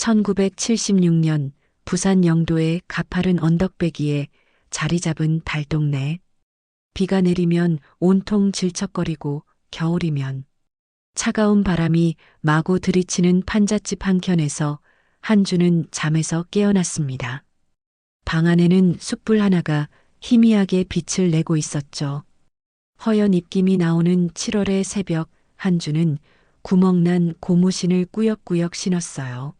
1976년 부산 영도의 가파른 언덕배기에 자리 잡은 달동네. 비가 내리면 온통 질척거리고 겨울이면 차가운 바람이 마구 들이치는 판잣집 한켠에서 한주는 잠에서 깨어났습니다. 방 안에는 숯불 하나가 희미하게 빛을 내고 있었죠. 허연 입김이 나오는 7월의 새벽 한주는 구멍난 고무신을 꾸역꾸역 신었어요.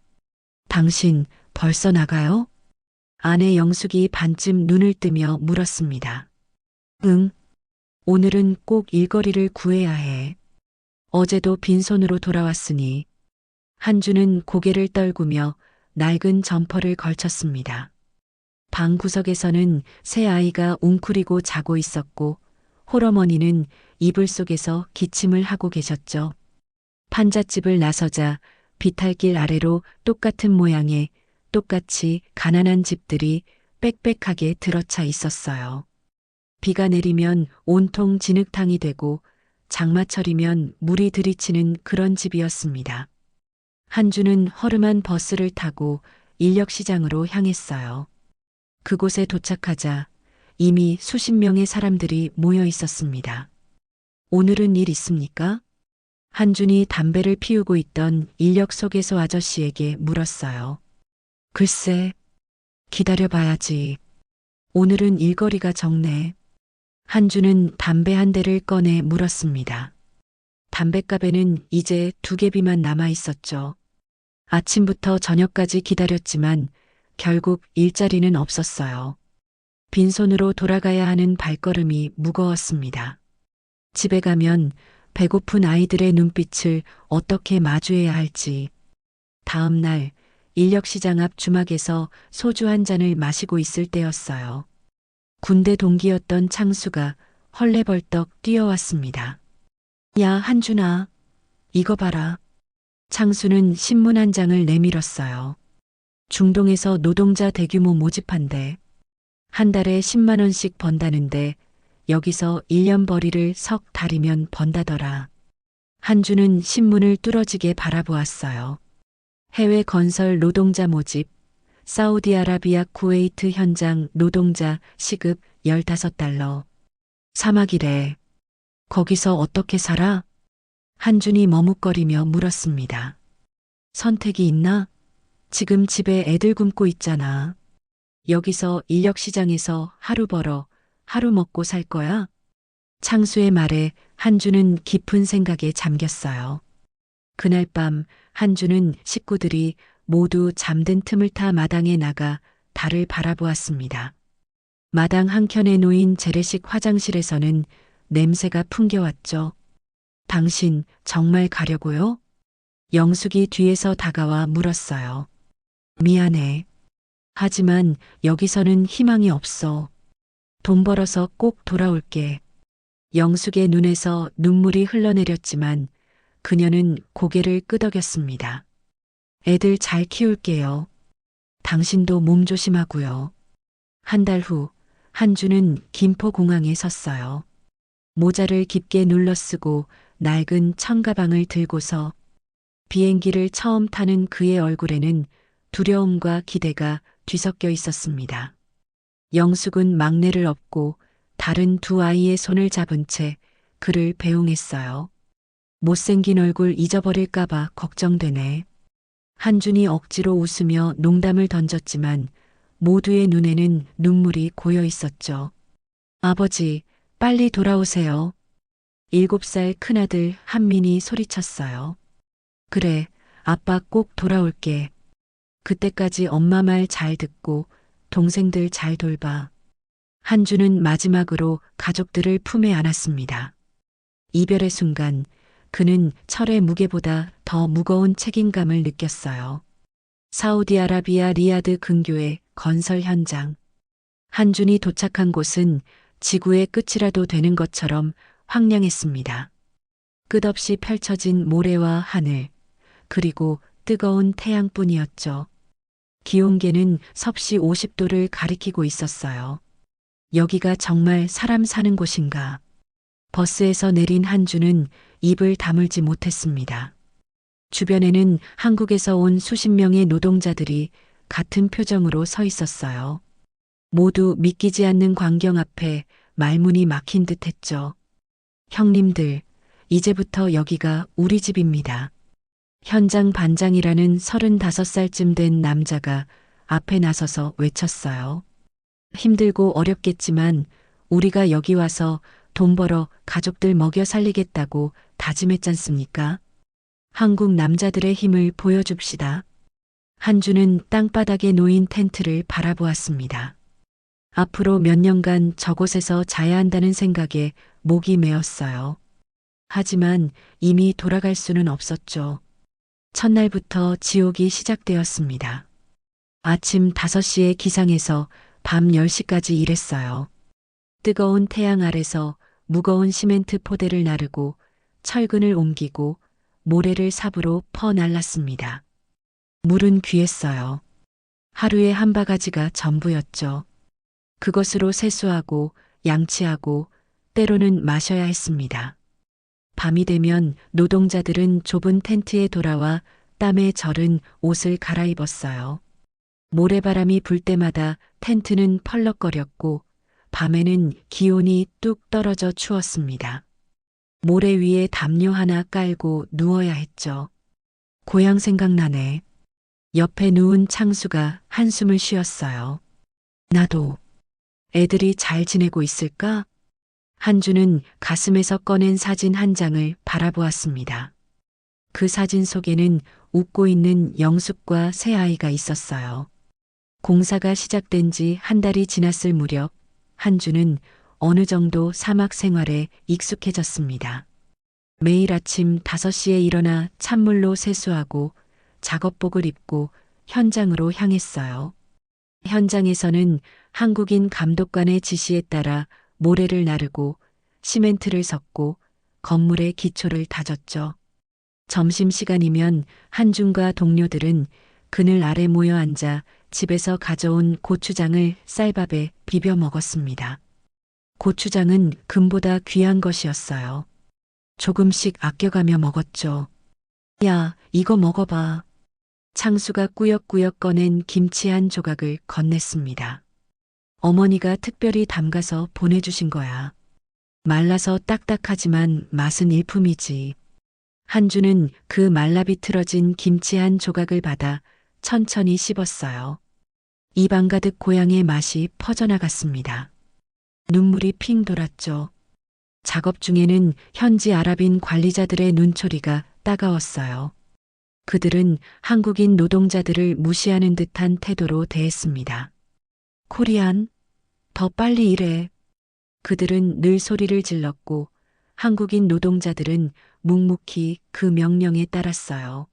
당신 벌써 나가요? 아내 영숙이 반쯤 눈을 뜨며 물었습니다. 응. 오늘은 꼭 일거리를 구해야 해. 어제도 빈손으로 돌아왔으니 한주는 고개를 떨구며 낡은 점퍼를 걸쳤습니다. 방 구석에서는 새 아이가 웅크리고 자고 있었고 홀어머니는 이불 속에서 기침을 하고 계셨죠. 판잣집을 나서자 비탈길 아래로 똑같은 모양의 똑같이 가난한 집들이 빽빽하게 들어차 있었어요. 비가 내리면 온통 진흙탕이 되고 장마철이면 물이 들이치는 그런 집이었습니다. 한주는 허름한 버스를 타고 인력시장으로 향했어요. 그곳에 도착하자 이미 수십 명의 사람들이 모여 있었습니다. 오늘은 일 있습니까? 한준이 담배를 피우고 있던 인력 소개소 아저씨에게 물었어요. 글쎄, 기다려봐야지. 오늘은 일거리가 적네. 한주는 담배 한 대를 꺼내 물었습니다. 담뱃갑에는 이제 두 개비만 남아 있었죠. 아침부터 저녁까지 기다렸지만 결국 일자리는 없었어요. 빈손으로 돌아가야 하는 발걸음이 무거웠습니다. 집에 가면 배고픈 아이들의 눈빛을 어떻게 마주해야 할지. 다음 날 인력시장 앞 주막에서 소주 한 잔을 마시고 있을 때였어요. 군대 동기였던 창수가 헐레벌떡 뛰어왔습니다. 야, 한준아. 이거 봐라. 창수는 신문 한 장을 내밀었어요. 중동에서 노동자 대규모 모집한대. 한 달에 10만원씩 번다는데 여기서 1년 벌이를 석 달이면 번다더라. 한주는 신문을 뚫어지게 바라보았어요. 해외 건설 노동자 모집, 사우디아라비아 쿠웨이트 현장 노동자 시급 15달러. 사막이래. 거기서 어떻게 살아? 한준이 머뭇거리며 물었습니다. 선택이 있나? 지금 집에 애들 굶고 있잖아. 여기서 인력시장에서 하루 벌어 하루 먹고 살 거야? 창수의 말에 한주는 깊은 생각에 잠겼어요. 그날 밤 한주는 식구들이 모두 잠든 틈을 타 마당에 나가 달을 바라보았습니다. 마당 한켠에 놓인 재래식 화장실에서는 냄새가 풍겨왔죠. 당신 정말 가려고요? 영숙이 뒤에서 다가와 물었어요. 미안해. 하지만 여기서는 희망이 없어. 돈 벌어서 꼭 돌아올게. 영숙의 눈에서 눈물이 흘러내렸지만 그녀는 고개를 끄덕였습니다. 애들 잘 키울게요. 당신도 몸 조심하고요. 한 달 후 한주는 김포공항에 섰어요. 모자를 깊게 눌러 쓰고 낡은 청가방을 들고서 비행기를 처음 타는 그의 얼굴에는 두려움과 기대가 뒤섞여 있었습니다. 영숙은 막내를 업고 다른 두 아이의 손을 잡은 채 그를 배웅했어요. 못생긴 얼굴 잊어버릴까봐 걱정되네. 한준이 억지로 웃으며 농담을 던졌지만 모두의 눈에는 눈물이 고여 있었죠. 아버지, 빨리 돌아오세요. 일곱 살 큰아들 한민이 소리쳤어요. 그래, 아빠 꼭 돌아올게. 그때까지 엄마 말 잘 듣고 동생들 잘 돌봐. 한주는 마지막으로 가족들을 품에 안았습니다. 이별의 순간 그는 철의 무게보다 더 무거운 책임감을 느꼈어요. 사우디아라비아 리야드 근교의 건설 현장. 한준이 도착한 곳은 지구의 끝이라도 되는 것처럼 황량했습니다. 끝없이 펼쳐진 모래와 하늘, 그리고 뜨거운 태양뿐이었죠. 기온계는 섭씨 50도를 가리키고 있었어요. 여기가 정말 사람 사는 곳인가. 버스에서 내린 한주는 입을 다물지 못했습니다. 주변에는 한국에서 온 수십 명의 노동자들이 같은 표정으로 서 있었어요. 모두 믿기지 않는 광경 앞에 말문이 막힌 듯 했죠. 형님들, 이제부터 여기가 우리 집입니다. 현장 반장이라는 35살쯤 된 남자가 앞에 나서서 외쳤어요. 힘들고 어렵겠지만 우리가 여기 와서 돈 벌어 가족들 먹여 살리겠다고 다짐했잖습니까? 한국 남자들의 힘을 보여줍시다. 한주는 땅바닥에 놓인 텐트를 바라보았습니다. 앞으로 몇 년간 저곳에서 자야 한다는 생각에 목이 메었어요. 하지만 이미 돌아갈 수는 없었죠. 첫날부터 지옥이 시작되었습니다. 아침 5시에 기상해서 밤 10시까지 일했어요. 뜨거운 태양 아래서 무거운 시멘트 포대를 나르고 철근을 옮기고 모래를 삽으로 퍼 날랐습니다. 물은 귀했어요. 하루에 한 바가지가 전부였죠. 그것으로 세수하고 양치하고 때로는 마셔야 했습니다. 밤이 되면 노동자들은 좁은 텐트에 돌아와 땀에 절은 옷을 갈아입었어요. 모래바람이 불 때마다 텐트는 펄럭거렸고 밤에는 기온이 뚝 떨어져 추웠습니다. 모래 위에 담요 하나 깔고 누워야 했죠. 고향 생각나네. 옆에 누운 창수가 한숨을 쉬었어요. 나도. 애들이 잘 지내고 있을까? 한주는 가슴에서 꺼낸 사진 한 장을 바라보았습니다. 그 사진 속에는 웃고 있는 영숙과 새 아이가 있었어요. 공사가 시작된 지 한 달이 지났을 무렵 한주는 어느 정도 사막 생활에 익숙해졌습니다. 매일 아침 5시에 일어나 찬물로 세수하고 작업복을 입고 현장으로 향했어요. 현장에서는 한국인 감독관의 지시에 따라 모래를 나르고 시멘트를 섞고 건물의 기초를 다졌죠. 점심시간이면 한중과 동료들은 그늘 아래 모여 앉아 집에서 가져온 고추장을 쌀밥에 비벼 먹었습니다. 고추장은 금보다 귀한 것이었어요. 조금씩 아껴가며 먹었죠. 야, 이거 먹어봐. 창수가 꾸역꾸역 꺼낸 김치 한 조각을 건넸습니다. 어머니가 특별히 담가서 보내주신 거야. 말라서 딱딱하지만 맛은 일품이지. 한주는 그 말라 비틀어진 김치 한 조각을 받아 천천히 씹었어요. 입안 가득 고향의 맛이 퍼져나갔습니다. 눈물이 핑 돌았죠. 작업 중에는 현지 아랍인 관리자들의 눈초리가 따가웠어요. 그들은 한국인 노동자들을 무시하는 듯한 태도로 대했습니다. 코리안, 더 빨리 일해. 그들은 늘 소리를 질렀고 한국인 노동자들은 묵묵히 그 명령에 따랐어요.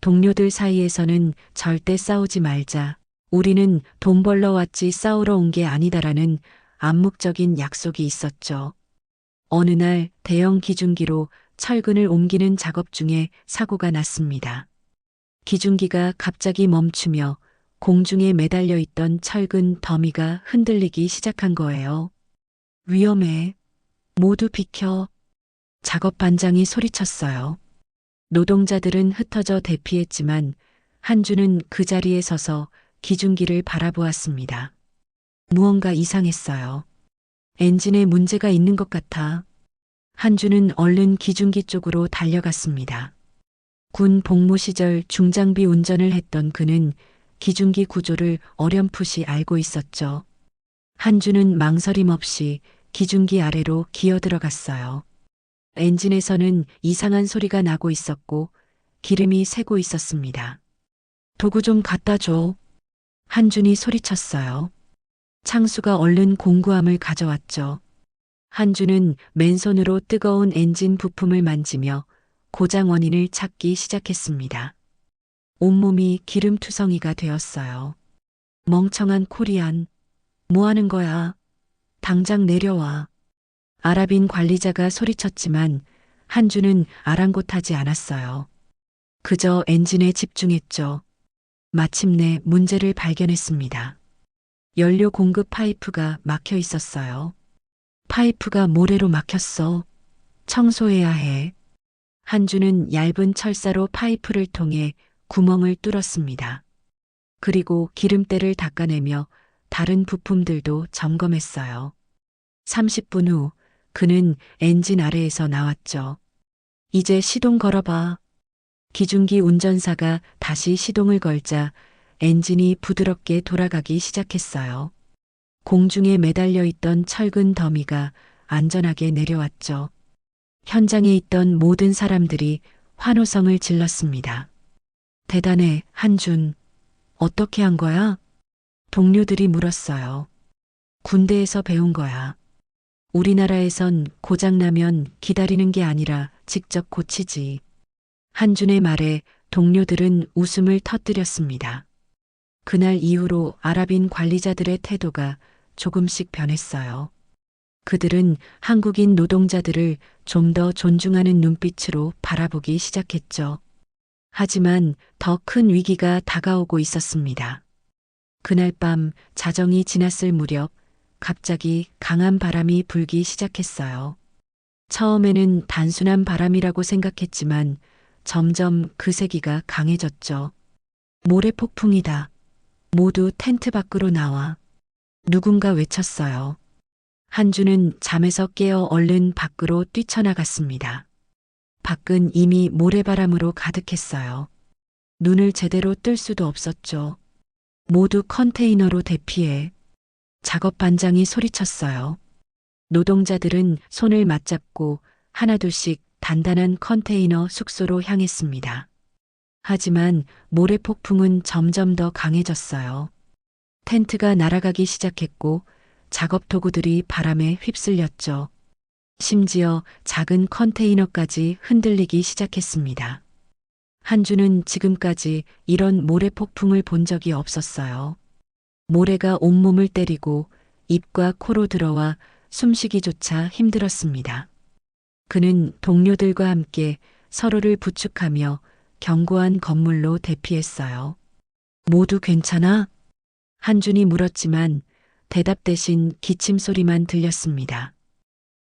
동료들 사이에서는 절대 싸우지 말자. 우리는 돈 벌러 왔지 싸우러 온 게 아니다라는 암묵적인 약속이 있었죠. 어느 날 대형 기중기로 철근을 옮기는 작업 중에 사고가 났습니다. 기중기가 갑자기 멈추며 공중에 매달려 있던 철근 더미가 흔들리기 시작한 거예요. 위험해. 모두 비켜. 작업 반장이 소리쳤어요. 노동자들은 흩어져 대피했지만 한주는 그 자리에 서서 기중기를 바라보았습니다. 무언가 이상했어요. 엔진에 문제가 있는 것 같아. 한주는 얼른 기중기 쪽으로 달려갔습니다. 군 복무 시절 중장비 운전을 했던 그는 기중기 구조를 어렴풋이 알고 있었죠. 한주는 망설임 없이 기중기 아래로 기어 들어갔어요. 엔진에서는 이상한 소리가 나고 있었고 기름이 새고 있었습니다. 도구 좀 갖다 줘. 한준이 소리쳤어요. 창수가 얼른 공구함을 가져왔죠. 한준은 맨손으로 뜨거운 엔진 부품을 만지며 고장 원인을 찾기 시작했습니다. 온몸이 기름투성이가 되었어요. 멍청한 코리안. 뭐 하는 거야? 당장 내려와. 아랍인 관리자가 소리쳤지만 한주는 아랑곳하지 않았어요. 그저 엔진에 집중했죠. 마침내 문제를 발견했습니다. 연료 공급 파이프가 막혀 있었어요. 파이프가 모래로 막혔어. 청소해야 해. 한주는 얇은 철사로 파이프를 통해 구멍을 뚫었습니다. 그리고 기름때를 닦아내며 다른 부품들도 점검했어요. 30분 후 그는 엔진 아래에서 나왔죠. 이제 시동 걸어봐. 기중기 운전사가 다시 시동을 걸자 엔진이 부드럽게 돌아가기 시작했어요. 공중에 매달려 있던 철근 더미가 안전하게 내려왔죠. 현장에 있던 모든 사람들이 환호성을 질렀습니다. 대단해, 한준. 어떻게 한 거야? 동료들이 물었어요. 군대에서 배운 거야. 우리나라에선 고장나면 기다리는 게 아니라 직접 고치지. 한준의 말에 동료들은 웃음을 터뜨렸습니다. 그날 이후로 아랍인 관리자들의 태도가 조금씩 변했어요. 그들은 한국인 노동자들을 좀 더 존중하는 눈빛으로 바라보기 시작했죠. 하지만 더 큰 위기가 다가오고 있었습니다. 그날 밤 자정이 지났을 무렵 갑자기 강한 바람이 불기 시작했어요. 처음에는 단순한 바람이라고 생각했지만 점점 그 세기가 강해졌죠. 모래 폭풍이다. 모두 텐트 밖으로 나와. 누군가 외쳤어요. 한주는 잠에서 깨어 얼른 밖으로 뛰쳐나갔습니다. 밖은 이미 모래바람으로 가득했어요. 눈을 제대로 뜰 수도 없었죠. 모두 컨테이너로 대피해 작업 반장이 소리쳤어요. 노동자들은 손을 맞잡고 하나둘씩 단단한 컨테이너 숙소로 향했습니다. 하지만 모래 폭풍은 점점 더 강해졌어요. 텐트가 날아가기 시작했고 작업 도구들이 바람에 휩쓸렸죠. 심지어 작은 컨테이너까지 흔들리기 시작했습니다. 한주는 지금까지 이런 모래 폭풍을 본 적이 없었어요. 모래가 온몸을 때리고 입과 코로 들어와 숨쉬기조차 힘들었습니다. 그는 동료들과 함께 서로를 부축하며 견고한 건물로 대피했어요. 모두 괜찮아? 한준이 물었지만 대답 대신 기침 소리만 들렸습니다.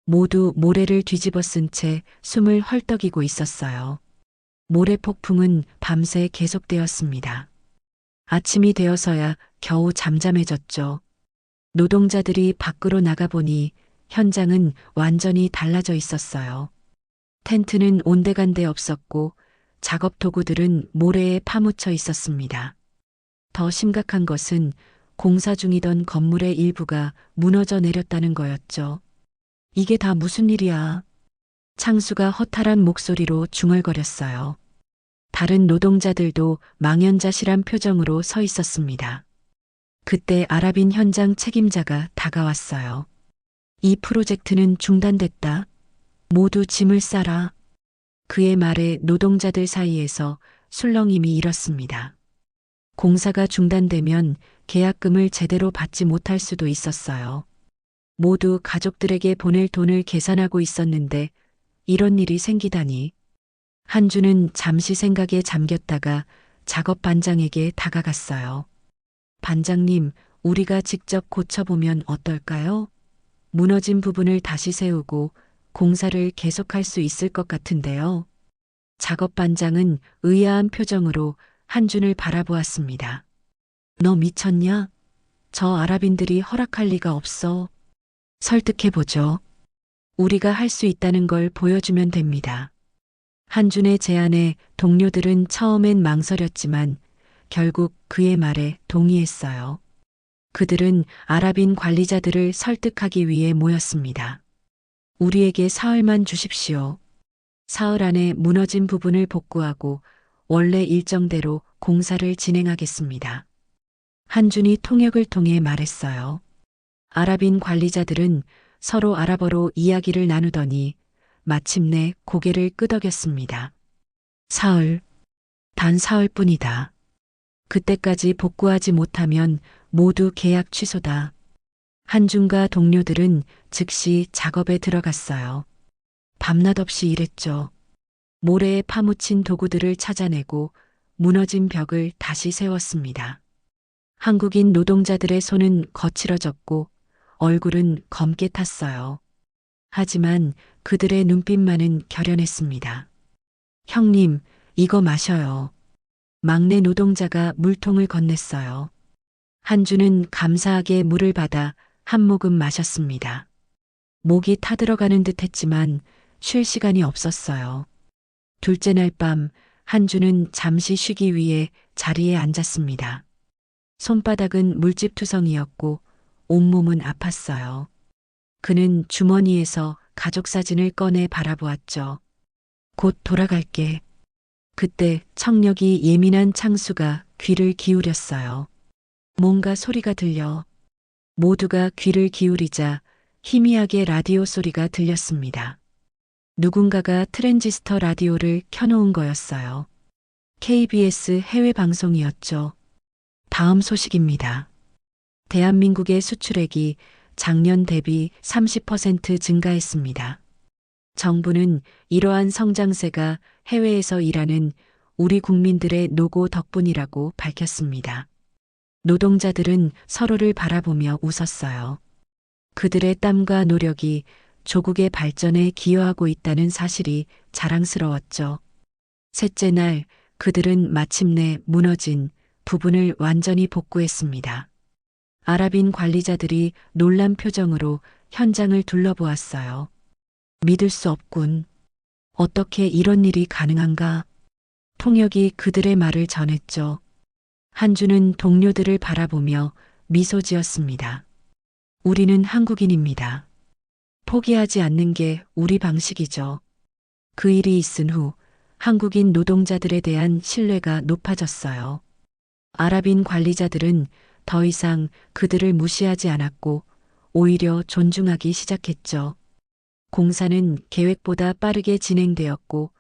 모두 모래를 뒤집어 쓴 채 숨을 헐떡이고 있었어요. 모래 폭풍은 밤새 계속되었습니다. 아침이 되어서야 겨우 잠잠해졌죠. 노동자들이 밖으로 나가보니 현장은 완전히 달라져 있었어요. 텐트는 온데간데 없었고 작업 도구들은 모래에 파묻혀 있었습니다. 더 심각한 것은 공사 중이던 건물의 일부가 무너져 내렸다는 거였죠. 이게 다 무슨 일이야? 창수가 허탈한 목소리로 중얼거렸어요. 다른 노동자들도 망연자실한 표정으로 서 있었습니다. 그때 아랍인 현장 책임자가 다가왔어요. 이 프로젝트는 중단됐다. 모두 짐을 싸라. 그의 말에 노동자들 사이에서 술렁임이 일었습니다. 공사가 중단되면 계약금을 제대로 받지 못할 수도 있었어요. 모두 가족들에게 보낼 돈을 계산하고 있었는데 이런 일이 생기다니. 한주는 잠시 생각에 잠겼다가 작업 반장에게 다가갔어요. 반장님, 우리가 직접 고쳐보면 어떨까요? 무너진 부분을 다시 세우고 공사를 계속할 수 있을 것 같은데요. 작업 반장은 의아한 표정으로 한준을 바라보았습니다. 너 미쳤냐? 저 아랍인들이 허락할 리가 없어. 설득해보죠. 우리가 할 수 있다는 걸 보여주면 됩니다. 한준의 제안에 동료들은 처음엔 망설였지만 결국 그의 말에 동의했어요. 그들은 아랍인 관리자들을 설득하기 위해 모였습니다. 우리에게 사흘만 주십시오. 사흘 안에 무너진 부분을 복구하고 원래 일정대로 공사를 진행하겠습니다. 한준이 통역을 통해 말했어요. 아랍인 관리자들은 서로 아랍어로 이야기를 나누더니 마침내 고개를 끄덕였습니다. 사흘, 단 사흘뿐이다. 그때까지 복구하지 못하면 모두 계약 취소다. 한준과 동료들은 즉시 작업에 들어갔어요. 밤낮 없이 일했죠. 모래에 파묻힌 도구들을 찾아내고 무너진 벽을 다시 세웠습니다. 한국인 노동자들의 손은 거칠어졌고 얼굴은 검게 탔어요. 하지만 그들의 눈빛만은 결연했습니다. 형님, 이거 마셔요. 막내 노동자가 물통을 건넸어요. 한주는 감사하게 물을 받아 한 모금 마셨습니다. 목이 타들어가는 듯 했지만 쉴 시간이 없었어요. 둘째 날 밤 한주는 잠시 쉬기 위해 자리에 앉았습니다. 손바닥은 물집투성이었고 온몸은 아팠어요. 그는 주머니에서 가족 사진을 꺼내 바라보았죠. 곧 돌아갈게. 그때 청력이 예민한 창수가 귀를 기울였어요. 뭔가 소리가 들려 모두가 귀를 기울이자 희미하게 라디오 소리가 들렸습니다. 누군가가 트랜지스터 라디오를 켜놓은 거였어요. KBS 해외 방송이었죠. 다음 소식입니다. 대한민국의 수출액이 작년 대비 30% 증가했습니다. 정부는 이러한 성장세가 해외에서 일하는 우리 국민들의 노고 덕분이라고 밝혔습니다. 노동자들은 서로를 바라보며 웃었어요. 그들의 땀과 노력이 조국의 발전에 기여하고 있다는 사실이 자랑스러웠죠. 셋째 날 그들은 마침내 무너진 부분을 완전히 복구했습니다. 아랍인 관리자들이 놀란 표정으로 현장을 둘러보았어요. 믿을 수 없군. 어떻게 이런 일이 가능한가? 통역이 그들의 말을 전했죠. 한주는 동료들을 바라보며 미소 지었습니다. 우리는 한국인입니다. 포기하지 않는 게 우리 방식이죠. 그 일이 있은 후 한국인 노동자들에 대한 신뢰가 높아졌어요. 아랍인 관리자들은 더 이상 그들을 무시하지 않았고 오히려 존중하기 시작했죠. 공사는 계획보다 빠르게 진행되었고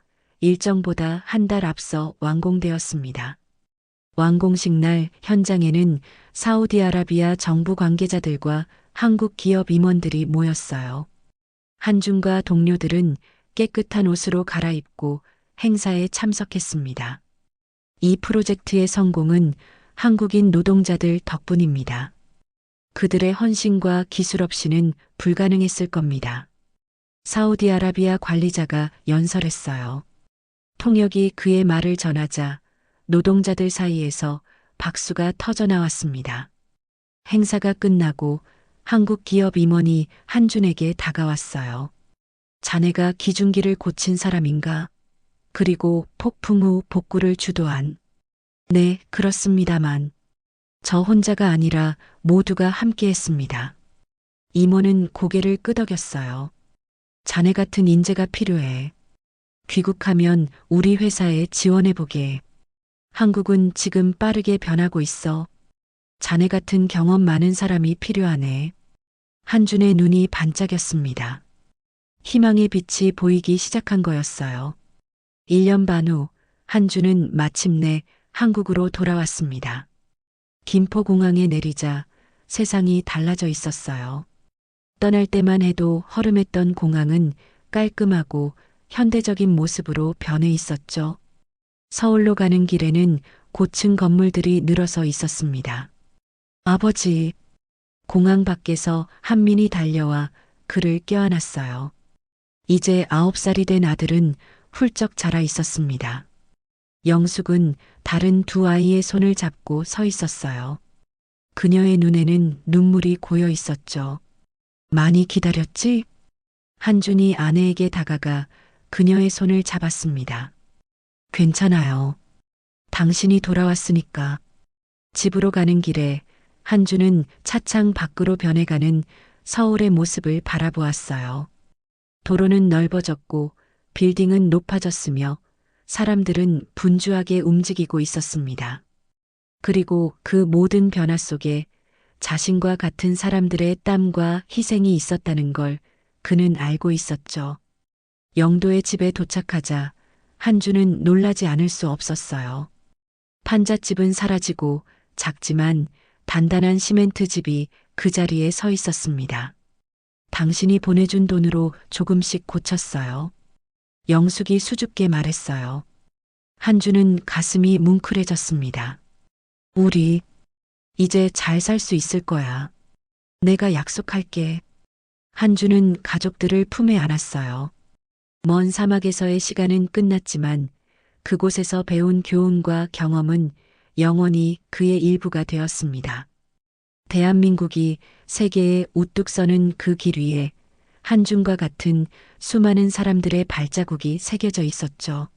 일정보다 한 달 앞서 완공되었습니다. 완공식 날 현장에는 사우디아라비아 정부 관계자들과 한국 기업 임원들이 모였어요. 한중과 동료들은 깨끗한 옷으로 갈아입고 행사에 참석했습니다. 이 프로젝트의 성공은 한국인 노동자들 덕분입니다. 그들의 헌신과 기술 없이는 불가능했을 겁니다. 사우디아라비아 관리자가 연설했어요. 통역이 그의 말을 전하자 노동자들 사이에서 박수가 터져 나왔습니다. 행사가 끝나고 한국 기업 임원이 한준에게 다가왔어요. 자네가 기중기를 고친 사람인가? 그리고 폭풍 후 복구를 주도한. 네, 그렇습니다만. 저 혼자가 아니라 모두가 함께 했습니다. 임원은 고개를 끄덕였어요. 자네 같은 인재가 필요해. 귀국하면 우리 회사에 지원해보게. 한국은 지금 빠르게 변하고 있어. 자네 같은 경험 많은 사람이 필요하네. 한준의 눈이 반짝였습니다. 희망의 빛이 보이기 시작한 거였어요. 1년 반 후 한준은 마침내 한국으로 돌아왔습니다. 김포공항에 내리자 세상이 달라져 있었어요. 떠날 때만 해도 허름했던 공항은 깔끔하고 현대적인 모습으로 변해 있었죠. 서울로 가는 길에는 고층 건물들이 늘어서 있었습니다. 아버지, 공항 밖에서 한민이 달려와 그를 껴안았어요. 이제 아홉 살이 된 아들은 훌쩍 자라 있었습니다. 영숙은 다른 두 아이의 손을 잡고 서 있었어요. 그녀의 눈에는 눈물이 고여 있었죠. 많이 기다렸지? 한준이 아내에게 다가가 그녀의 손을 잡았습니다. 괜찮아요. 당신이 돌아왔으니까. 집으로 가는 길에 한주는 차창 밖으로 변해가는 서울의 모습을 바라보았어요. 도로는 넓어졌고 빌딩은 높아졌으며 사람들은 분주하게 움직이고 있었습니다. 그리고 그 모든 변화 속에 자신과 같은 사람들의 땀과 희생이 있었다는 걸 그는 알고 있었죠. 영도의 집에 도착하자 한주는 놀라지 않을 수 없었어요. 판잣집은 사라지고 작지만 단단한 시멘트 집이 그 자리에 서 있었습니다. 당신이 보내준 돈으로 조금씩 고쳤어요. 영숙이 수줍게 말했어요. 한주는 가슴이 뭉클해졌습니다. 우리 이제 잘 살 수 있을 거야. 내가 약속할게. 한주는 가족들을 품에 안았어요. 먼 사막에서의 시간은 끝났지만 그곳에서 배운 교훈과 경험은 영원히 그의 일부가 되었습니다. 대한민국이 세계에 우뚝 서는 그 길 위에 한중과 같은 수많은 사람들의 발자국이 새겨져 있었죠.